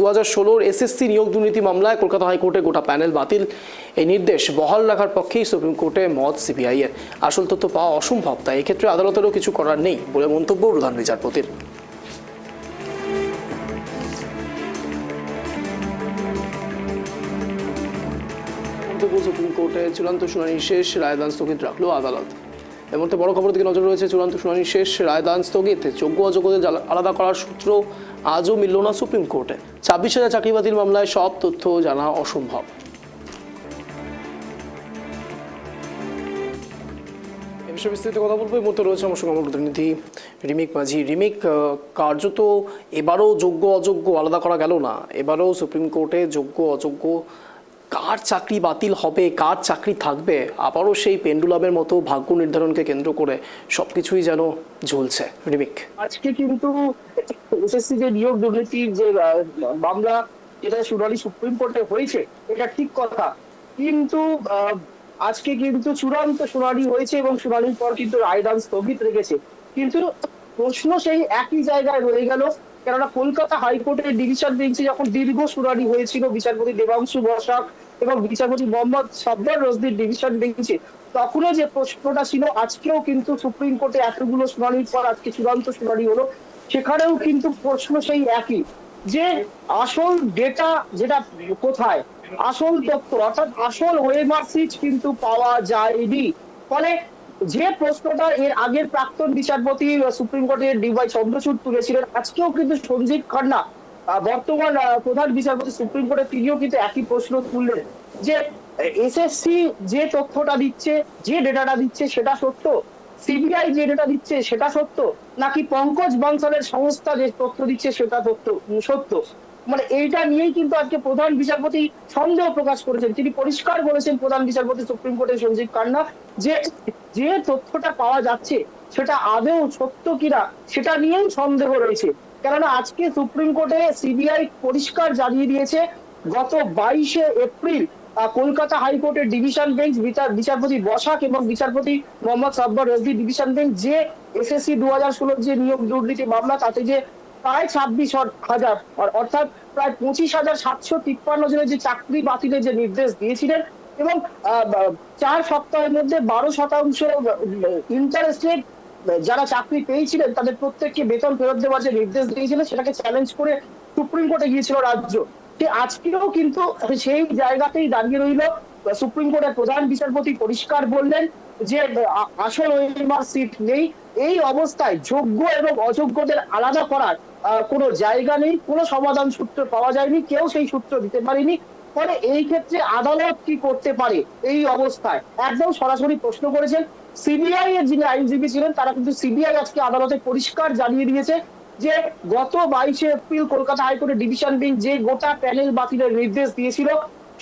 দু হাজার ষোলোর এসএসসি নিয়োগ দুর্নীতি মামলায় কলকাতা হাইকোর্টে গোটা প্যানেল বাতিল। এই নির্দেশ বহাল রাখার পক্ষেই সুপ্রিম কোর্টে মত সিবিআই এর। আসল তথ্য পাওয়া অসম্ভব, তাই এক্ষেত্রে আদালতেরও কিছু করার নেই বলে মন্তব্য প্রধান বিচারপতির। সুপ্রিম কোর্টে চূড়ান্ত শুনানি শেষ, রায়দান স্থগিত রাখল আদালত। মধ্যে বড় খবর দিকে নজর রয়েছে চূড়ান্ত শুনানি শেষ, রায়দান স্থগিত। যোগ্য অযোগ্যদের আলাদা করার সূত্র আজও মিলল না সুপ্রিম কোর্টে। ছাব্বিশ হাজার চাকরি বাতিল মামলায় সব তথ্য জানা অসম্ভব। বিষয়ে বিস্তারিত কথা বলব। এই মুহূর্তে রয়েছে আমার সঙ্গে আমার প্রতিনিধি রিমিক মাঝি। রিমিক কার্যত এবারও যোগ্য অযোগ্য আলাদা করা গেল না? এবারও সুপ্রিম কোর্টে যোগ্য অযোগ্য কার চাকরি বাতিল হবে, কার চাকরি থাকবে, আবারও সেই পেন্ডুলামের মতো ভাগ্য নির্ধারণকে কেন্দ্র করে সবকিছুই যেন ঝুলছে রিমিক। আজকে কিন্তু এসএসসি যে নিয়োগ দুর্নীতির যে মামলা, যেটা শুনানি সুপ্রিম কোর্টে হয়েছে, এটা ঠিক কথা। কিন্তু আজকে কিন্তু চূড়ান্ত শুনানি হয়েছে এবং শুনানির পর কিন্তু রায়দান স্থগিত রেখেছে। কিন্তু প্রশ্ন সেই একই জায়গায় রয়ে গেল কেননা কলকাতা হাইকোর্টের ডিভিশন বেঞ্চে যখন দীর্ঘ শুনানি হয়েছিল বিচারপতি দেবাংশু বসাক এবং বিচারপতি মোহাম্মদ সাব্বার রসদির ডিভিশন বেঞ্চে, তখনও যে প্রশ্নটা ছিল, আজকেও কিন্তু সুপ্রিম কোর্টে এতগুলো শুনানির পর আজকে চূড়ান্ত শুনানি হলো। সেখানেও কিন্তু প্রশ্ন সেই একই, যে আসল ডেটা যেটা কোথায়, আসল তথ্য অর্থাৎ আসল ওয়েমার সিট কিন্তু পাওয়া যায়নি। ফলে যে প্রশ্নটা এর আগের প্রাক্তন বিচারপতি সুপ্রিম কোর্টের ডিওয়াই চন্দ্রচূড় তুলেছিলেন, আজকেও কিন্তু সঞ্জীব খান্না বর্তমান প্রধান বিচারপতি, সুপ্রিম কোর্টে তিনিও কিন্তু একই প্রশ্ন তুললেন যে এসএসসি যে তথ্যটা দিচ্ছে, যে ডেটাটা দিচ্ছে সেটা সত্য? সিবিআই যে ডেটা দিচ্ছে সেটা সত্য? নাকি পঙ্কজ বানসালের সংস্থা যে তথ্য দিচ্ছে সেটা তথ্য, সত্য? মানে এইটা নিয়েই কিন্তু আজকে প্রধান বিচারপতি সন্দেহ প্রকাশ করেছেন। তিনি পরিষ্কার বলেছেন প্রধান বিচারপতি সুপ্রিম কোর্টের সঞ্জীব কান্না যে যে তথ্যটা পাওয়া যাচ্ছে সেটা আদৌ সত্য কিনা সেটা নিয়েই সন্দেহ রয়েছে। কেননা আজকে সুপ্রিম কোর্টে সিবিআই পরিষ্কার জানিয়ে দিয়েছে, গত বাইশে এপ্রিল কলকাতা হাইকোর্টের ডিভিশন বেঞ্চ বিচার বিচারপতি বসাক এবং বিচারপতি মোহাম্মদ সাব্বার রজদি ডিভিশন বেঞ্চ যে এসএসসি দু হাজার ষোলোর যে নিয়োগ দুর্নীতি মামলা, তাতে যে প্রায় ছাব্বিশ হাজার অর্থাৎ প্রায় পঁচিশ হাজার সাতশো তিপ্পান্ন জনের যে চাকরি বাতিলের যে নির্দেশ দিয়েছিলেন এবং চার সপ্তাহের মধ্যে বারো শতাংশ ইন্টারেস্টেড যারা চাকরি পেয়েছিলেন তাদের প্রত্যেককে বেতন ফেরত দেওয়ার যে নির্দেশ দিয়েছিলেন সেটাকে চ্যালেঞ্জ করে সুপ্রিম কোর্টে গিয়েছিল রাজ্য। আজকেও কিন্তু সেই জায়গাতেই দাঁড়িয়ে রইল সুপ্রিম কোর্টের প্রধান বিচারপতি পরিষ্কার বললেন যে আসল ওয়েমার সিট নেই। এই অবস্থায় যোগ্য এবং অযোগ্যদের আলাদা করার কোনো জায়গা নেই, কোনো সমাধান সূত্র পাওয়া যায়নি, কেউ সেই সূত্র দিতে পারেনি। ফলে এই ক্ষেত্রে আদালত কি করতে পারে এই অবস্থায়? একদম সরাসরি প্রশ্ন করেছেন। সিবিআই এর যিনি আইনজীবী ছিলেন, তারা কিন্তু সিবিআই আজকে আদালতে পরিষ্কার জানিয়ে দিয়েছে যে, গত বাইশে এপ্রিল কলকাতা হাইকোর্টের ডিভিশন বেঞ্চ যে গোটা প্যানেল বাতিলের নির্দেশ দিয়েছিল।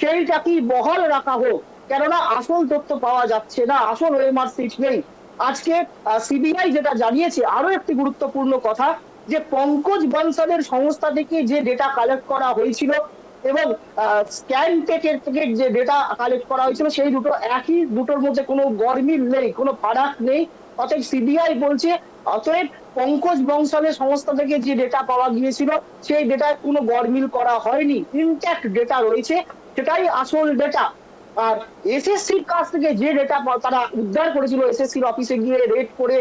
সেইটাকেই বহাল রাখা হোক। কেননা আসল তথ্য পাওয়া যাচ্ছে না, আসল ওএমআর সিট নেই। আজকে সিবিআই যেটা জানিয়েছে আরও একটি গুরুত্বপূর্ণ কথা যে পঙ্কজ বানসালের সংস্থা থেকে যে ডেটা কালেক্ট করা হয়েছিল এবং স্ক্যান টেকের থেকে যে ডেটা কালেক্ট করা হয়েছিল, সেই দুটো একই দুটোর মধ্যে কোনো গরমিল নেই, কোনো ফারাক নেই। অতএব সিবিআই বলছে, অতএব পঙ্কজ বংশালের সংস্থা থেকে যে ডেটা পাওয়া গিয়েছিল, সেই ডেটায় কোনো গরমিল করা হয়নি। ইনট্যাক্ট ডেটা রয়েছে। সেটাই আসল ডেটা আর এসএসসির কাছ থেকে যে ডেটা তারা উদ্ধার করেছিল এসএসসির অফিসে গিয়ে রেড করে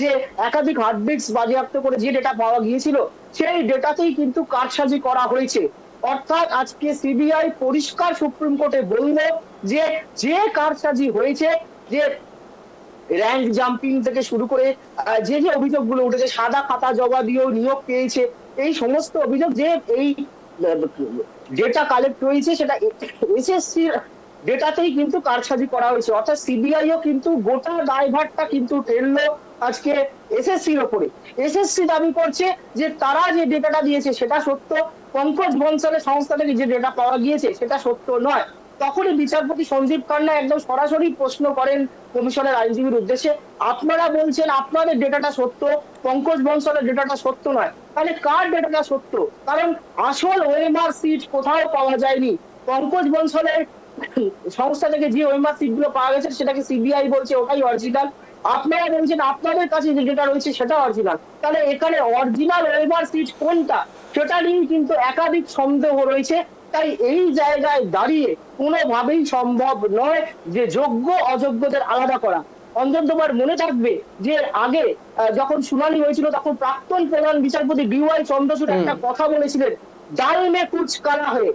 যে একাধিক হার্ডবিটস বাজেয়াপ্ত করে যে ডেটা পাওয়া গিয়েছিল, সেই ডেটাতেই কিন্তু কারসাজি করা হয়েছে। অর্থাৎ আজকে সিবিআই পরিষ্কার সুপ্রিম কোর্টে বলল যে যে কারসাজি হয়েছে, যে র্যাঙ্ক জাম্পিং থেকে শুরু করে যে যে অভিযোগগুলো উঠেছে, সাদা খাতা জবা দিয়েও নিয়োগ পেয়েছে, এই সমস্ত অভিযোগ যে এই ডেটা কালেক্ট হয়েছে, সেটা এসএসসির ডেটাতেই কিন্তু কারসাজি করা হয়েছে। অর্থাৎ সিবিআইও কিন্তু গোটা দায়ভারটা কিন্তু ঠেললো আজকে এসএসসির ওপরে। এসএসসি দাবি করছে যে তারা যে ডেটাটা দিয়েছে, সেটা সত্য। পঙ্কজ বনসালের সংস্থা থেকে যে ডেটা পাওয়া গিয়েছে, সেটা সত্য নয়। তখনই বিচারপতি সঞ্জীব খান্না একদম সরাসরি প্রশ্ন করেন কমিশনের আইনজীবীর উদ্দেশ্যে। আপনারা বলছেন আপনাদের ডেটাটা সত্য, পঙ্কজ বনসালের ডেটাটা সত্য নয়। তাহলে কার ডেটাটা সত্য? কারণ আসল ওএমআর সিট কোথাও পাওয়া যায়নি। পঙ্কজ বনসালের সংস্থা থেকে যে ওএমআর সিটগুলো পাওয়া গেছে, সেটাকে সিবিআই বলছে, ওটাই অরিজিনাল আপনারা বলছেন আপনাদের কাছে যে ডেটা রয়েছে, সেটা অরিজিনাল তাহলে এখানে অরিজিনাল ওয়েবার সিট কোনটা? সেটা নিয়ে কিন্তু একাধিক সন্দেহ রয়েছে। তাই এই জায়গায় দাঁড়িয়ে কোনোভাবেই সম্ভব নয় যে যোগ্য অযোগ্যদের আলাদা করা। অঞ্জন তোমার মনে থাকবে যে আগে যখন শুনানি হয়েছিল তখন প্রাক্তন প্রধান বিচারপতি বিওয়াই চন্দ্রচূড় একটা কথা বলেছিলেন ডাল মে কুচ কালা হয়ে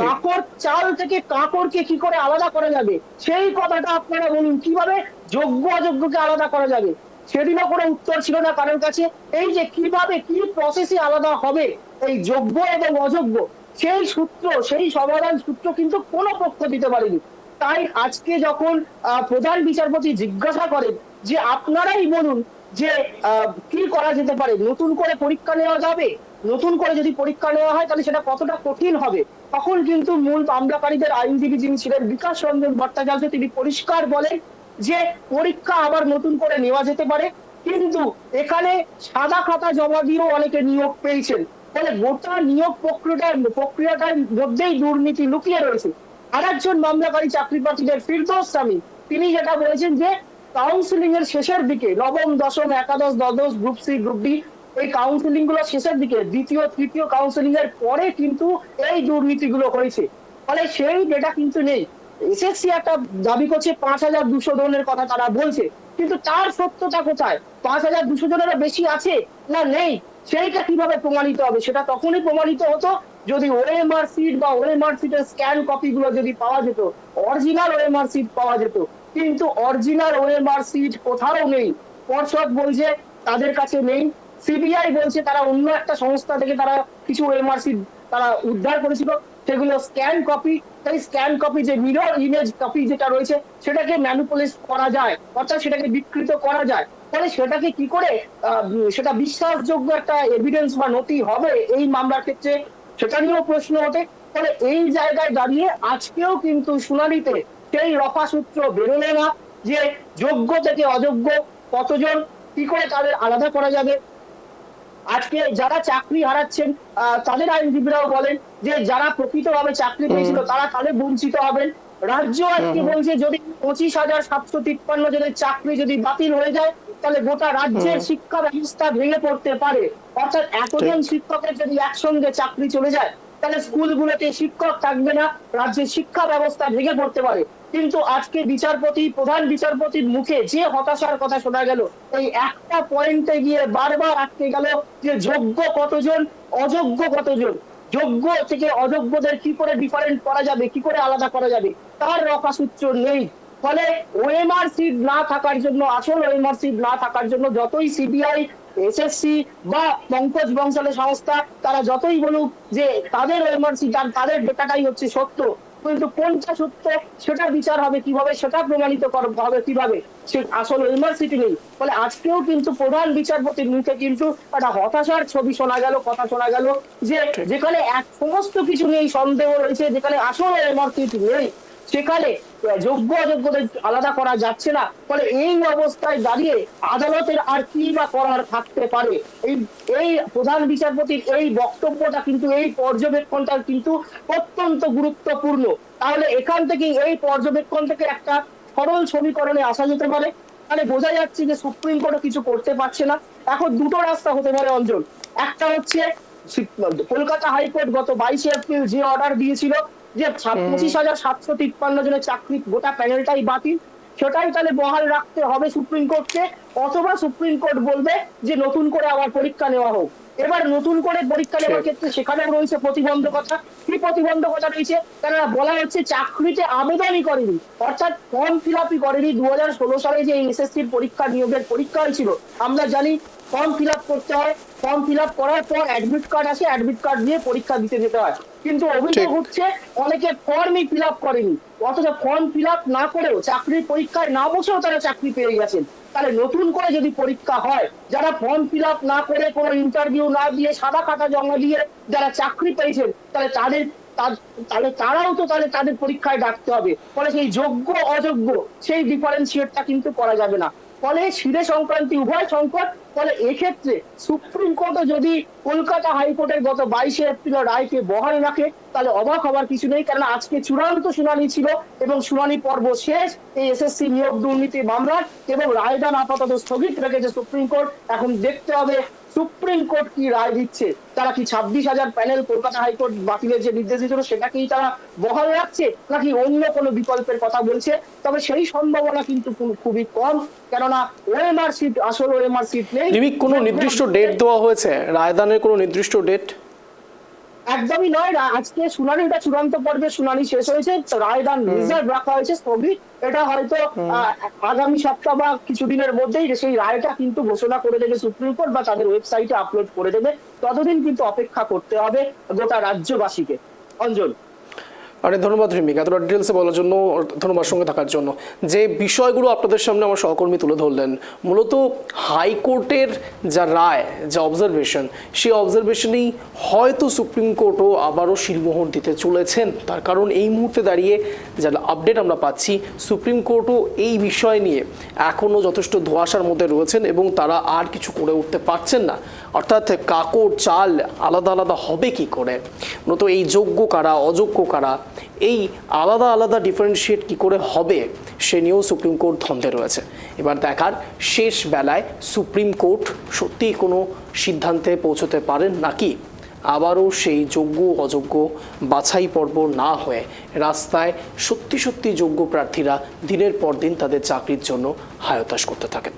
কাঁকড় চাল থেকে কাঁকড়কে কি করে আলাদা করা যাবে? সেই কথাটা আপনারা বলুন কীভাবে যোগ্য অযোগ্যকে আলাদা করা যাবে? সেদিনও কোনো উত্তর ছিল না কারোর কাছে। এই যে কীভাবে কি প্রসেসে আলাদা হবে এই যোগ্য এবং অযোগ্য সেই সূত্র সেই সমাধান সূত্র কিন্তু কোনো পক্ষ দিতে পারেনি। তাই আজকে যখন প্রধান বিচারপতি জিজ্ঞাসা করেন যে আপনারাই বলুন যে কি করা যেতে পারে, নতুন করে পরীক্ষা নেওয়া যাবে? নতুন করে যদি পরীক্ষা নেওয়া হয়, তাহলে সেটা কতটা কঠিন হবে? তখন কিন্তু মূল মামলাকারীদের আইনজীবী যিনি ছিলেন বিকাশ রঞ্জন ভট্টাচার্য, তিনি পরিষ্কার বলেন যে পরীক্ষা আবার নতুন করে নেওয়া যেতে পারে। কিন্তু এখানে সাদা খাতা জমা দিয়েও অনেকে নিয়োগ পেয়েছেন। ফলে গোটা নিয়োগ প্রক্রিয়াটার প্রক্রিয়াটার মধ্যেই দুর্নীতি লুকিয়ে রয়েছে। আর একজন মামলাকারী চাকরি প্রার্থীদের ফিরদৌস স্বামী। তিনি যেটা বলেছেন যে কাউন্সিলিং এর শেষের দিকে, নবম, দশম, একাদশ, দ্বাদশ গ্রুপ সি গ্রুপ ডি এই কাউন্সিলিংগুলো শেষের দিকে, দ্বিতীয়, তৃতীয় কাউন্সিলিং এর পরে কিন্তু এই দুর্নীতিগুলো হয়েছে। ফলে সেই ডেটা কিন্তু নেই। এসএসসি একটা দাবি করছে, পাঁচ হাজার দুশো জনের কথা তারা বলছে। কিন্তু তার সত্যতা কোথায়? পাঁচ হাজার দুশো জনেরও বেশি আছে না নেই? সেইটা কীভাবে প্রমাণিত হবে? সেটা তখনই প্রমাণিত হতো যদি ওএমআর সিট বা ওএমআর সিটের স্ক্যান কপি গুলো যদি পাওয়া যেত, অরিজিনাল ওএমআর সিট পাওয়া যেত, কিন্তু অরিজিনাল ওএমআর সিট কোথাও নেই। পর্ষদ বলছে তাদের কাছে নেই। সিবিআই বলছে তারা অন্য একটা সংস্থা থেকে তারা কিছু ওএমআর সিট তারা উদ্ধার করেছিল। সেগুলো স্ক্যান কপি, সেই স্ক্যান কপি যে মিরর ইমেজ কপি যেটা রয়েছে, সেটাকে ম্যানুপুলেট করা যায়, অর্থাৎ সেটাকে বিকৃত করা যায়। তাহলে সেটাকে কি করে সেটা বিশ্বাসযোগ্য একটা এভিডেন্স বা নথি হবে এই মামলার ক্ষেত্রে? সেটা নিয়েও প্রশ্ন ওঠে। ফলে এই জায়গায় দাঁড়িয়ে আজকেও কিন্তু শুনানিতে সেই রফা সূত্র বেরোলে না যে যোগ্য থেকে অযোগ্য কতজন কি করে তাদের আলাদা করা যাবে? আজকে যারা চাকরি হারাচ্ছেন আহ, তাদের আইনজীবীরাও বলেন যে যারা প্রকৃতভাবে চাকরি পেয়েছিল তারা তাহলে বঞ্চিত হবেন। রাজ্য আজকে বলছে যদি পঁচিশ হাজার সাতশো তিপ্পান্ন জনের চাকরি যদি বাতিল হয়ে যায় তাহলে গোটা রাজ্যের শিক্ষা ব্যবস্থা ভেঙে পড়তে পারে। অর্থাৎ এতজন শিক্ষকের যদি একসঙ্গে চাকরি চলে যায় তাহলে স্কুলগুলোতে শিক্ষক থাকবে না রাজ্যের শিক্ষা ব্যবস্থা ভেঙে পড়তে পারে। কিন্তু আজকে বিচারপতি প্রধান বিচারপতির মুখে যে হতাশার কথা শোনা গেল এই একটা পয়েন্টে গিয়ে বারবার আটকে গেল যে যোগ্য কতজন অযোগ্য কতজন? যোগ্য থেকে অযোগ্যদের কি করে ডিফারেন্ট করা যাবে কি করে আলাদা করা যাবে? তার রফা সূত্র নেই। ফলে ওএমআর সিট না থাকার জন্য, আসল ওএমআর সিট না থাকার জন্য যতই সিবিআই এসএসসি বা পঙ্কজ বংশালের সংস্থা, তারা যতই বলুক যে তাদের ওএমআর সিট আর তাদের ডেটাটাই হচ্ছে সত্য, কিন্তু কোনটা সত্য সেটা বিচার হবে কীভাবে, সেটা প্রমাণিত হবে কীভাবে? সে আসল ইউনিভার্সিটি নেই। ফলে আজকেও কিন্তু প্রধান বিচারপতির মুখে কিন্তু একটা হতাশার ছবি শোনা গেল, কথা শোনা গেল যে যেখানে এক সমস্ত কিছু নেই সন্দেহ রয়েছে, যেখানে আসল ইউনিভার্সিটি নেই, সেখানে যোগ্য অযোগ্যদের আলাদা করা যাচ্ছে না। ফলে এই অবস্থায় দাঁড়িয়ে আদালতের আর কি বা করার থাকতে পারে? এই এই প্রধান বিচারপতির এই বক্তব্যটা কিন্তু, এই পর্যবেক্ষণটা কিন্তু অত্যন্ত গুরুত্বপূর্ণ। তাহলে এখান থেকে এই পর্যবেক্ষণ থেকে একটা সরল সমীকরণে আসা যেতে পারে। তাহলে বোঝা যাচ্ছে যে সুপ্রিম কোর্টও কিছু করতে পারছে না। এখন দুটো রাস্তা হতে পারে অঞ্জন একটা হচ্ছে, কলকাতা হাইকোর্ট গত বাইশে এপ্রিল যে অর্ডার দিয়েছিল যে পঁচিশ হাজার সাতশো তিপ্পান্ন জনের চাকরি গোটা প্যানেলটাই বাতিল। সেটাই তাহলে বহাল রাখতে হবে সুপ্রিম কোর্টকে অথবা সুপ্রিম কোর্ট বলবে যে নতুন করে আবার পরীক্ষা নেওয়া হোক। এবার নতুন করে পরীক্ষা নেওয়ার ক্ষেত্রে সেখানে রয়েছে প্রতিবন্ধকতা। কি প্রতিবন্ধকতা রয়েছে? কেননা বলা হচ্ছে চাকরিতে আবেদনই করেনি। অর্থাৎ ফর্ম ফিল আপই করেনি। দু হাজার ষোলো সালে যে এসএসসির পরীক্ষা নিয়োগের পরীক্ষা হয়েছিল আমরা জানি ফর্ম ফিল আপ করতে হয়। ফর্ম ফিল আপ করার পর অ্যাডমিট কার্ড আসে অ্যাডমিট কার্ড নিয়ে পরীক্ষা দিতে যেতে হয়। কিন্তু অভিযোগ হচ্ছে অনেকে ফর্মই ফিল আপ করেনি। অথচ ফর্ম ফিল আপ না করেও চাকরির পরীক্ষায় না বসেও তারা চাকরি পেয়ে গেছেন। তাহলে নতুন করে যদি পরীক্ষা হয় যারা ফর্ম ফিল আপ না করে কোনো ইন্টারভিউ না দিয়ে সাদা খাতা জমা দিয়ে যারা চাকরি পেয়েছেন তাহলে তাদের তাহলে তারাও তো তাহলে তাদের পরীক্ষায় ডাকতে হবে। ফলে সেই যোগ্য অযোগ্য সেই ডিফারেন্সিয়েটটা কিন্তু করা যাবে না। ফলে শিরে সংক্রান্তি, উভয় সংকট, ফলে এক্ষেত্রে সুপ্রিম কোর্টও যদি কলকাতা হাইকোর্টের গত বাইশে এপ্রিল রায়কে বহাল রাখে, তাহলে অবাক হওয়ার কিছু নেই, কারণ আজকে চূড়ান্ত শুনানি ছিল এবং শুনানি পর্ব শেষ, এই এসএসসি নিয়োগ দুর্নীতি মামলার এবং রায়দান আপাতত স্থগিত রেখেছে সুপ্রিম কোর্ট। এখন দেখতে হবে সুপ্রিম কোর্ট কি রায় দিচ্ছে? তারা কি ছাব্বিশ হাজার প্যানেল কলকাতা হাইকোর্ট বাতিলের যে নির্দেশ দিয়েছিল সেটাকেই তারা বহাল রাখছে? নাকি অন্য কোনো বিকল্পের কথা বলছে? তবে সেই সম্ভাবনা কিন্তু খুবই কম। কেননা ওএমআর সিট আসল ওএমআর সিট নেই। কোনো নির্দিষ্ট ডেট দেওয়া হয়েছে? রায়দানের কোনো নির্দিষ্ট ডেট একদমই নয় আজকে শুনানিটা চূড়ান্ত পর্বে শুনানি শেষ হয়েছে রায়দান রিজার্ভ রাখা হয়েছে স্থগিত। এটা হয়তো আহ, আগামী সপ্তাহ বা কিছুদিনের মধ্যেই সেই রায়টা কিন্তু ঘোষণা করে দেবে সুপ্রিম কোর্ট বা তাদের ওয়েবসাইটে আপলোড করে দেবে। ততদিন কিন্তু অপেক্ষা করতে হবে গোটা রাজ্যবাসীকে। অঞ্জন আরে ধন্যবাদ রিমিক, এতটা ডিটেলসে বলার জন্য ধন্যবাদ সঙ্গে থাকার জন্য। যে বিষয়গুলো আপনাদের সামনে আমার সহকর্মী তুলে ধরলেন, মূলত হাইকোর্টের যা রায়, যা অবজারভেশন সেই অবজারভেশনেই হয়তো সুপ্রিম কোর্টও আবারও শিলমোহর দিতে চলেছেন। তার কারণ এই মুহূর্তে দাঁড়িয়ে যা আপডেট আমরা পাচ্ছি সুপ্রিম কোর্টও এই বিষয় নিয়ে এখনও যথেষ্ট ধোঁয়াশার মধ্যে রয়েছেন এবং তারা আর কিছু করে উঠতে পারছেন না। অর্থাৎ কাকড় চাল আলাদা আলাদা হবে কি করে? মূলত এই যোগ্য কারা, অযোগ্য কারা, এই আলাদা আলাদা ডিফারেন্সিয়েট কি করে হবে, সে নিয়েও সুপ্রিম কোর্ট ধন্দে রয়েছে। এবার দেখার শেষ বেলায় সুপ্রিম কোর্ট সত্যিই কোনো সিদ্ধান্তে পৌঁছতে পারেন নাকি? আবারও সেই যোগ্য, অযোগ্য বাছাই পর্ব না হয়ে রাস্তায় সত্যি সত্যি যোগ্য প্রার্থীরা দিনের পর দিন তাদের চাকরির জন্য হায়তাস করতে থাকেন।